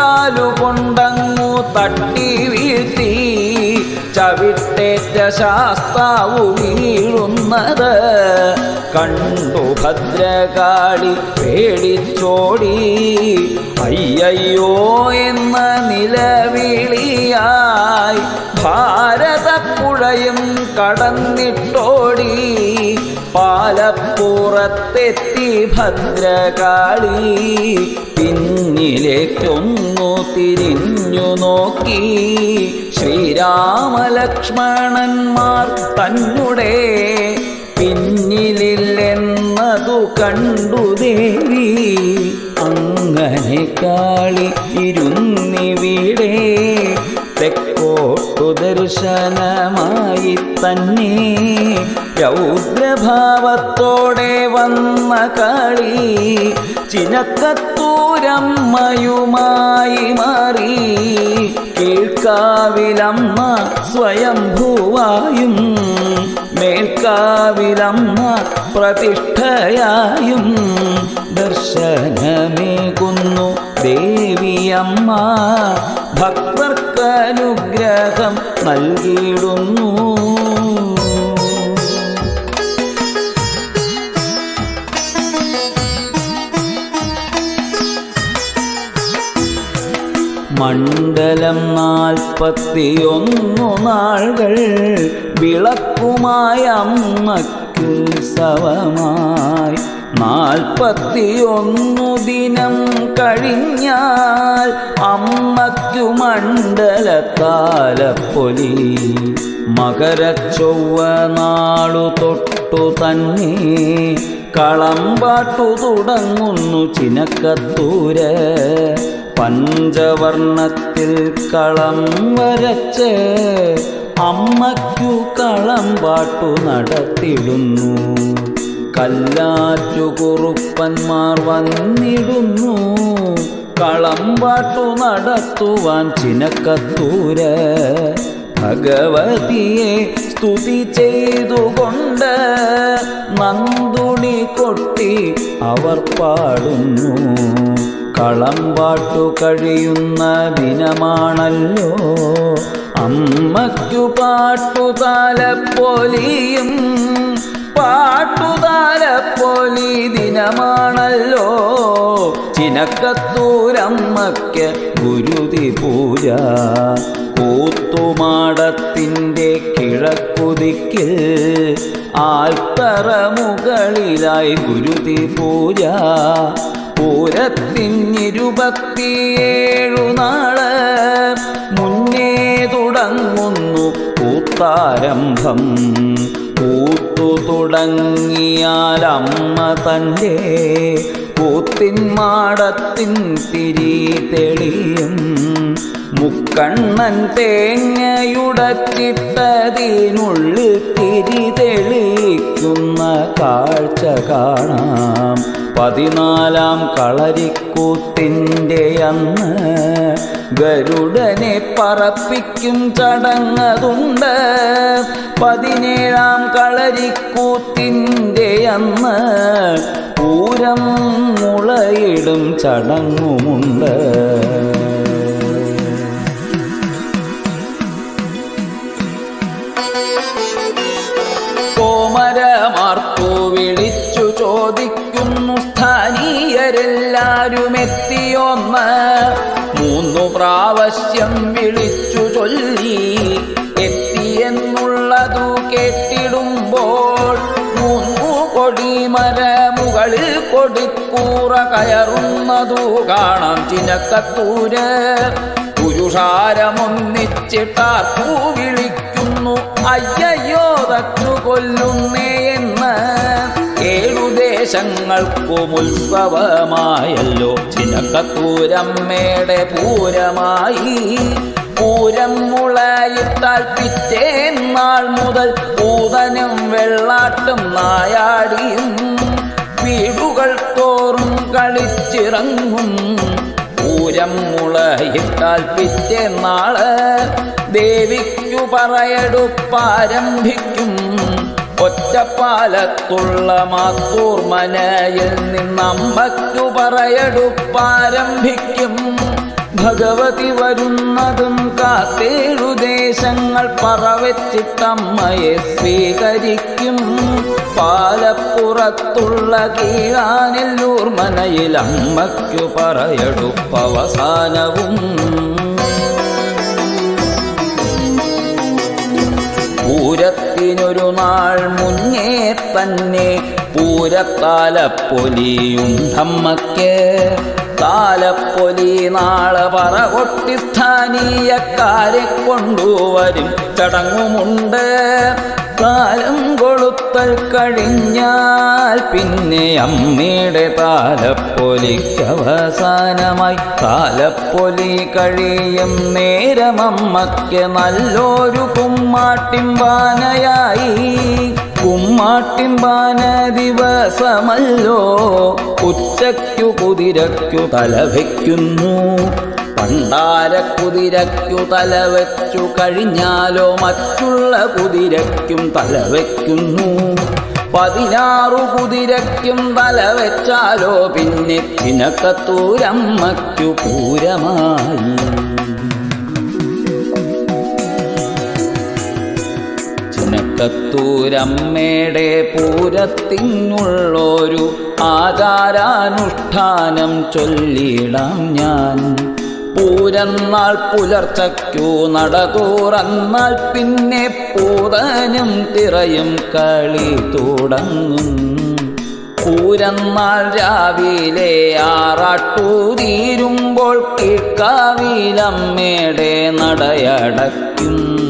കാലുകൊണ്ടങ്ങു തട്ടി വീഴ്ത്തി ചവിട്ടേറ്റ ശാസ്താവു വീഴുന്നത് കണ്ടു ഭദ്രകാളി പേടിച്ചോടി. അയ്യയ്യോ എന്ന നിലവിളിയായി ഭാരതപ്പുഴയും കടന്നിട്ടോടി. പാലപ്പുറത്തെത്തി ഭദ്രകാളി പിന്നിലേക്കൊന്നു തിരിഞ്ഞു നോക്കി. ശ്രീരാമലക്ഷ്മണന്മാർ തന്നെ പിന്നിലില്ലെന്നതു കണ്ടു ദേവി. അങ്ങനെ കാളി ഇരുന്നിവിടെ ദർശനമായി തന്നെ രൗദ്രഭാവത്തോടെ വന്ന കളി ചിനക്കത്തൂരമ്മയുമായി മാറി കീഴ്ക്കാവിലമ്മ സ്വയംഭൂവായും മേൽക്കാവിലമ്മ പ്രതിഷ്ഠയായും ദർശനമേകുന്നു ദേവിയമ്മ ഭക്തർക്കനുഗ്രഹം നൽകിയിടുന്നു. മണ്ഡലം നാൽപ്പത്തിയൊന്നു നാളുകൾ വിളക്കുമായ അമ്മയ്ക്കുത്സവമായി നാൽപ്പത്തിയൊന്നു ദിനം കഴിഞ്ഞാൽ അമ്മയ്ക്കു മണ്ഡലത്താലപ്പൊലി മകരച്ചൊവ്വ നാളു തൊട്ടു തന്നെ കളമ്പാട്ടു തുടങ്ങുന്നു ചിനക്കത്തൂര്. പഞ്ചവർണത്തിൽ കളം വരച്ച് അമ്മയ്ക്കു കളമ്പാട്ടു നടത്തിടുന്നു. കല്ലാറ്റു കുറുപ്പന്മാർ വന്നിടുന്നു. കളമ്പാട്ടു നടത്തുവാൻ ചിനക്കത്തൂര്. ഭഗവതിയെ സ്തുതി ചെയ്തുകൊണ്ട് നന്ദുണി കൊട്ടി അവർ പാടുന്നു. കളമ്പാട്ടു കഴിയുന്ന ദിനമാണല്ലോ. അമ്മയ്ക്കു പാട്ടുതാലപ്പൊലിയും പാട്ടുതാലപ്പൊലി ദിനമാണല്ലോ ചിനക്കത്തൂരമ്മയ്ക്ക് ഗുരുതി പൂജ കൂത്തുമാടത്തിന്റെ കിഴക്കുതിക്കിൽ ആൽത്തറ മുകളിലായി ഗുരുതി പൂജ പൂരത്തിനിരുപത്തിയേഴു നാൾ മുന്നേ തുടങ്ങുന്നു കൂത്താരംഭം. കൂത്തു തുടങ്ങിയാൽ അമ്മ തന്റെ കൂത്തിൻ മാടത്തിൻ തിരി തെളിയും. മുക്കണ്ണൻ തേങ്ങയുടച്ചിട്ടതിനുള്ളിൽ തിരി തെളിയിക്കുന്ന കാഴ്ച കാണാം. പതിനാലാം കളരിക്കൂത്തിന്റെ അന്ന് ഗരുഡനെ പറപ്പിക്കും ചടങ്ങതുണ്ട്. പതിനേഴാം കളരിക്കൂത്തിന്റെ അന്ന് പൂരം മുളയിടും ചടങ്ങുമുണ്ട്. കോമരമാർത്തു വിളിച്ചു ചോദിക്കുന്നു സ്ഥാനീയരെല്ലാരും എത്തിയൊന്ന് മൂന്നു പ്രാവശ്യം വിളിച്ചു ചൊല്ലി. എത്തിയെന്നുള്ളതു കേട്ടിടുമ്പോൾ മൂന്നു കൊടിമര കൊടിക്കൂറ കയറുന്നതു കാണാം ചിനക്കത്തൂര് പുരുഷാരമൊന്നിച്ചിട്ടാർക്കു വിളിക്കുന്നു. അയ്യയ്യോ തച്ചു കൊല്ലുന്നേ എന്ന് ഏഴുദേശങ്ങൾക്കും ഉത്സവമായല്ലോ. ചിനക്കത്തൂരമ്മയുടെ പൂരമായി പൂരം മുളയിട്ടാൽ പിറ്റേന്നാൾ മുതൽ പൂതനും വെള്ളാട്ടും നായാടിയും വീടുകൾ തോറും കളിച്ചിറങ്ങും. പൂരം മുളയിട്ടാൽ പിറ്റേന്നാൾ ദേവിക്കു പറയെടുപ്പാരംഭിക്കും. ഒറ്റപ്പാലത്തുള്ള മാത്തൂർ മനയിൽ നിന്നമ്മയ്ക്കു പറയെടുപ്പാരംഭിക്കും. ഭഗവതി വരുന്നതും കാത്തേഴു ദേശങ്ങൾ പറവച്ചിട്ടമ്മയെ സ്വീകരിക്കും. പാലപ്പുറത്തുള്ള കീഴാനെല്ലൂർ മനയിൽ അമ്മയ്ക്കു പറയെടുപ്പവസാനവും പൂരത്തിനൊരു നാൾ മുന്നേ തന്നെ പൂരത്താലപ്പൊലിയും അമ്മയ്ക്ക് താലപ്പൊലി നാളെ പറ കൊട്ടിസ്ഥാനീയക്കാരെ കൊണ്ടുവരും ചടങ്ങുമുണ്ട്. കാലം കൊളുത്തൽ കഴിഞ്ഞാൽ പിന്നെ അമ്മയുടെ താലപ്പൊലിക്ക് അവസാനമായി താലപ്പൊലി കഴിയും നേരം അമ്മയ്ക്ക് നല്ലൊരു കുമ്മാട്ടിമ്പാനയായി കുമ്മാട്ടിമ്പാന ദിവസമല്ലോ ഉച്ചയ്ക്കു കുതിരയ്ക്കു തലവയ്ക്കുന്നു പണ്ടാര കുതിരയ്ക്കു തലവെച്ചു കഴിഞ്ഞാലോ മറ്റുള്ള കുതിരയ്ക്കും തലവെക്കുന്നു. പതിനാറു കുതിരയ്ക്കും തലവെച്ചാലോ പിന്നെ പിനക്കത്തൂരമ്മയ്ക്കു പൂരമായി. ചിനക്കത്തൂരമ്മയുടെ പൂരത്തിനുള്ളൊരു ആചാരാനുഷ്ഠാനം ചൊല്ലിടാം ഞാൻ. പൂരന്നാൾ പുലർച്ചയ്ക്കു നടതൂറന്നാൾ പിന്നെ പൂതനും തിറയും കളി തുടങ്ങും. പൂരന്നാൾ രാവിലെ ആറാട്ടൂതീരുമ്പോൾ കിക്കാവിലമ്മയുടെ നടയടയ്ക്കും.